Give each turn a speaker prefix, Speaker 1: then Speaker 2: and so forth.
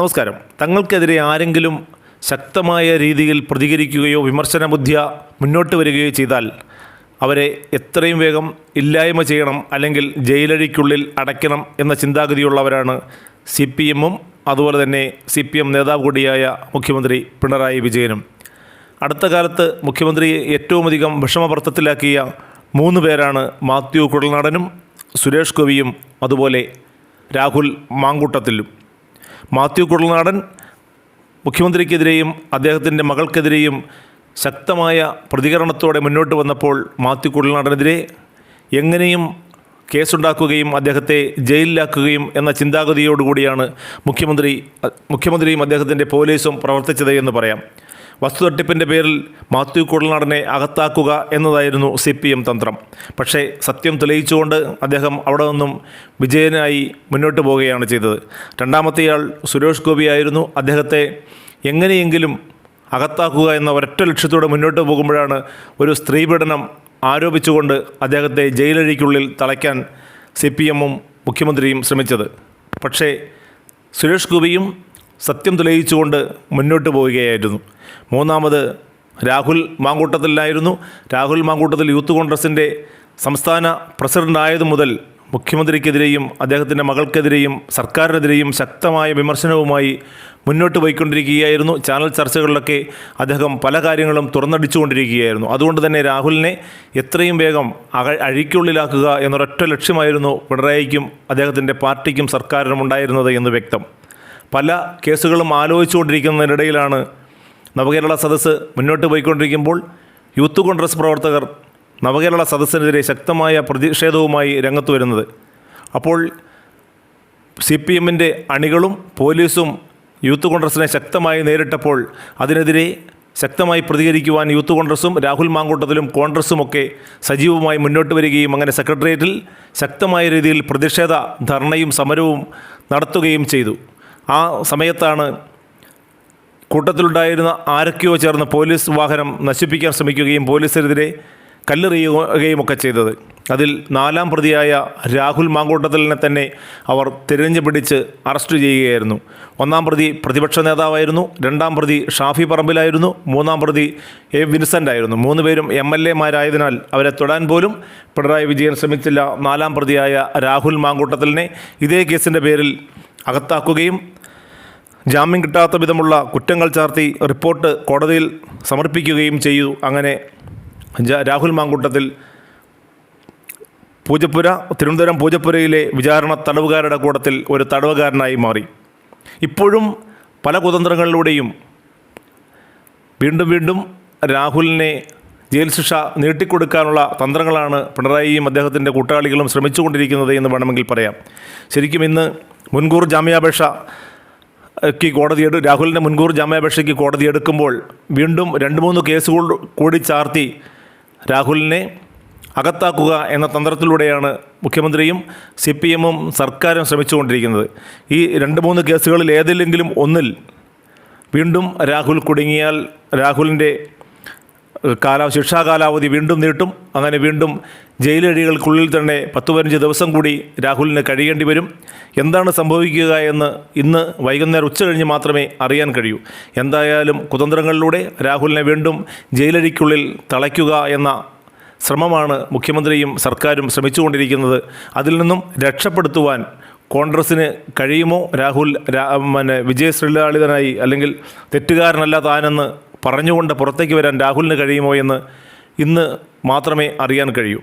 Speaker 1: നമസ്കാരം. തങ്ങൾക്കെതിരെ ആരെങ്കിലും ശക്തമായ രീതിയിൽ പ്രതികരിക്കുകയോ വിമർശന ബുദ്ധിയ മുന്നോട്ട് വരികയോ ചെയ്താൽ അവരെ എത്രയും വേഗം ഇല്ലായ്മ ചെയ്യണം അല്ലെങ്കിൽ ജയിലഴിക്കുള്ളിൽ അടയ്ക്കണം എന്ന ചിന്താഗതിയുള്ളവരാണ് സി പി എമ്മും അതുപോലെ തന്നെ സി പി എം നേതാവ് കൂടിയായ മുഖ്യമന്ത്രി പിണറായി വിജയനും. അടുത്ത കാലത്ത് മുഖ്യമന്ത്രിയെ ഏറ്റവും അധികം വിഷമവർത്തത്തിലാക്കിയ മൂന്ന് പേരാണ് മാത്യു കുടൽനാടനും സുരേഷ് ഗോപിയും അതുപോലെ രാഹുൽ മാങ്കൂട്ടത്തിലും. മാത്യു കുടൽനാടൻ മുഖ്യമന്ത്രിക്കെതിരെയും അദ്ദേഹത്തിന്റെ മകൾക്കെതിരെയും ശക്തമായ പ്രതികരണത്തോടെ മുന്നോട്ട് വന്നപ്പോൾ മാത്യു കുടൽനാടനെതിരെ എങ്ങനെയും കേസുണ്ടാക്കുകയും അദ്ദേഹത്തെ ജയിലിലാക്കുകയും എന്ന ചിന്താഗതിയോടുകൂടിയാണ് മുഖ്യമന്ത്രി മുഖ്യമന്ത്രിയും അദ്ദേഹത്തിന്റെ പോലീസും പ്രവർത്തിച്ചത് എന്ന് പറയാം. വസ്തുതട്ടിപ്പിന്റെ പേരിൽ മാത്യു കുടൽനാടനെ അകത്താക്കുക എന്നതായിരുന്നു സി പി എം തന്ത്രം. പക്ഷേ സത്യം തെളിയിച്ചുകൊണ്ട് അദ്ദേഹം അവിടെ നിന്നും വിജയനായി മുന്നോട്ട് പോവുകയാണ് ചെയ്തത്. രണ്ടാമത്തെയാൾ സുരേഷ് ഗോപിയായിരുന്നു അദ്ദേഹത്തെ എങ്ങനെയെങ്കിലും അകത്താക്കുക എന്ന ഒരൊറ്റ ലക്ഷ്യത്തോടെ മുന്നോട്ട് പോകുമ്പോഴാണ് ഒരു സ്ത്രീപീഡനം ആരോപിച്ചുകൊണ്ട് അദ്ദേഹത്തെ ജയിലഴിക്കുള്ളിൽ തളയ്ക്കാൻ സി പി എമ്മും മുഖ്യമന്ത്രിയും ശ്രമിച്ചത്. പക്ഷേ സുരേഷ് ഗോപിയും സത്യം തെളിയിച്ചുകൊണ്ട് മുന്നോട്ട് പോവുകയായിരുന്നു. മൂന്നാമത് രാഹുൽ മാങ്കൂട്ടത്തിലായിരുന്നു. രാഹുൽ മാങ്കൂട്ടത്തിൽ യൂത്ത് കോൺഗ്രസിന്റെ സംസ്ഥാന പ്രസിഡന്റ് ആയതു മുതൽ മുഖ്യമന്ത്രിക്കെതിരെയും അദ്ദേഹത്തിന്റെ മകൾക്കെതിരെയും സർക്കാരിനെതിരെയും ശക്തമായ വിമർശനവുമായി മുന്നോട്ട് പോയിക്കൊണ്ടിരിക്കുകയായിരുന്നു. ചാനൽ ചർച്ചകളിലൊക്കെ അദ്ദേഹം പല കാര്യങ്ങളും തുറന്നടിച്ചുകൊണ്ടിരിക്കുകയായിരുന്നു. അതുകൊണ്ട് തന്നെ രാഹുലിനെ എത്രയും വേഗം അക അഴിക്കുള്ളിലാക്കുക എന്നൊരൊറ്റ ലക്ഷ്യമായിരുന്നു പിണറായിക്കും അദ്ദേഹത്തിന്റെ പാർട്ടിക്കും സർക്കാരിനും ഉണ്ടായിരുന്നത് എന്ന് വ്യക്തം. പല കേസുകളും ആലോചിച്ചുകൊണ്ടിരിക്കുന്നതിനിടയിലാണ് നവകേരള സദസ്സ് മുന്നോട്ട് പോയിക്കൊണ്ടിരിക്കുമ്പോൾ യൂത്ത് കോൺഗ്രസ് പ്രവർത്തകർ നവകേരള സദസ്സിനെതിരെ ശക്തമായ പ്രതിഷേധവുമായി രംഗത്ത് വരുന്നത്. അപ്പോൾ സി പി എമ്മിന്റെ അണികളും പോലീസും യൂത്ത് കോൺഗ്രസിനെ ശക്തമായി നേരിട്ടപ്പോൾ അതിനെതിരെ ശക്തമായി പ്രതികരിക്കുവാൻ യൂത്ത് കോൺഗ്രസും രാഹുൽ മാങ്കൂട്ടത്തിലും കോൺഗ്രസുമൊക്കെ സജീവമായി മുന്നോട്ട് വരികയും അങ്ങനെ സെക്രട്ടേറിയറ്റിൽ ശക്തമായ രീതിയിൽ പ്രതിഷേധ ധർണയും സമരവും നടത്തുകയും ചെയ്തു. ആ സമയത്താണ് കൂട്ടത്തിലുണ്ടായിരുന്ന ആരൊക്കെയോ ചേർന്ന് പോലീസ് വാഹനം നശിപ്പിക്കാൻ ശ്രമിക്കുകയും പോലീസിനെതിരെ കല്ലെറിയുകയും ഒക്കെ ചെയ്തത്. അതിൽ നാലാം പ്രതിയായ രാഹുൽ മാങ്കൂട്ടത്തിലിനെ തന്നെ അവർ തിരഞ്ഞു പിടിച്ച് അറസ്റ്റ് ചെയ്യുകയായിരുന്നു. ഒന്നാം പ്രതി പ്രതിപക്ഷ നേതാവായിരുന്നു. രണ്ടാം പ്രതി ഷാഫി പറമ്പിലായിരുന്നു. മൂന്നാം പ്രതി എ വിൻസെന്റ് ആയിരുന്നു മൂന്ന് പേരും എം എൽ എമാരായതിനാൽ അവരെ തൊടാൻ പോലും പിണറായി വിജയൻ ശ്രമിച്ചില്ല. നാലാം പ്രതിയായ രാഹുൽ മാങ്കൂട്ടത്തിലിനെ ഇതേ കേസിന്റെ പേരിൽ അകത്താക്കുകയും ജാമ്യം കിട്ടാത്ത വിധമുള്ള കുറ്റങ്ങൾ ചാർത്തി റിപ്പോർട്ട് കോടതിയിൽ സമർപ്പിക്കുകയും ചെയ്തു. അങ്ങനെ രാഹുൽ മാങ്കൂട്ടത്തിൽ പൂജപ്പുര തിരുവനന്തപുരം പൂജപ്പുരയിലെ വിചാരണ തടവുകാരുടെ കൂട്ടത്തിൽ ഒരു തടവുകാരനായി മാറി. ഇപ്പോഴും പല കുതന്ത്രങ്ങളിലൂടെയും വീണ്ടും വീണ്ടും രാഹുലിനെ ജയിൽ ശിക്ഷ നീട്ടിക്കൊടുക്കാനുള്ള തന്ത്രങ്ങളാണ് പിണറായിയും അദ്ദേഹത്തിന്റെ കൂട്ടാളികളും ശ്രമിച്ചുകൊണ്ടിരിക്കുന്നത് എന്ന് വേണമെങ്കിൽ പറയാം. ശരിക്കും ഇന്ന് മുൻകൂർ ജാമ്യാപേക്ഷ ക്ക് കോടതി എടു രാഹുലിന്റെ മുൻകൂർ ജാമ്യാപേക്ഷയ്ക്ക് കോടതി എടുക്കുമ്പോൾ വീണ്ടും രണ്ട് മൂന്ന് കേസുകൾ കൂടി ചാർത്തി രാഹുലിനെ അകത്താക്കുക എന്ന തന്ത്രത്തിലൂടെയാണ് മുഖ്യമന്ത്രിയും സി പി എമ്മും സർക്കാരും ശ്രമിച്ചുകൊണ്ടിരിക്കുന്നത്. ഈ രണ്ട് മൂന്ന് കേസുകളിൽ ഏതിലെങ്കിലും ഒന്നിൽ വീണ്ടും രാഹുൽ കുടുങ്ങിയാൽ രാഹുലിന്റെ കാലാ ശിക്ഷാ കാലാവധി വീണ്ടും നീട്ടും. അങ്ങനെ വീണ്ടും ജയിലഴികൾക്കുള്ളിൽ തന്നെ പത്ത് പതിനഞ്ച് ദിവസം കൂടി രാഹുലിന് കഴിയേണ്ടി വരും. എന്താണ് സംഭവിക്കുക എന്ന് ഇന്ന് വൈകുന്നേരം ഉച്ച കഴിഞ്ഞ് മാത്രമേ അറിയാൻ കഴിയൂ. എന്തായാലും കുതന്ത്രങ്ങളിലൂടെ രാഹുലിനെ വീണ്ടും ജയിലഴിക്കുള്ളിൽ തളയ്ക്കുക എന്ന ശ്രമമാണ് മുഖ്യമന്ത്രിയും സർക്കാരും ശ്രമിച്ചുകൊണ്ടിരിക്കുന്നത്. അതിൽ നിന്നും രക്ഷപ്പെടുത്തുവാൻ കോൺഗ്രസ്സിന് കഴിയുമോ? രാഹുൽ പിന്നെ വിജയശ്രീലാളിതനായി അല്ലെങ്കിൽ തെറ്റുകാരനല്ല താനെന്ന് പറഞ്ഞുകൊണ്ട് പുറത്തേക്ക് വരാൻ രാഹുലിന് കഴിയുമോ എന്ന് ഇന്ന് മാത്രമേ അറിയാൻ കഴിയൂ.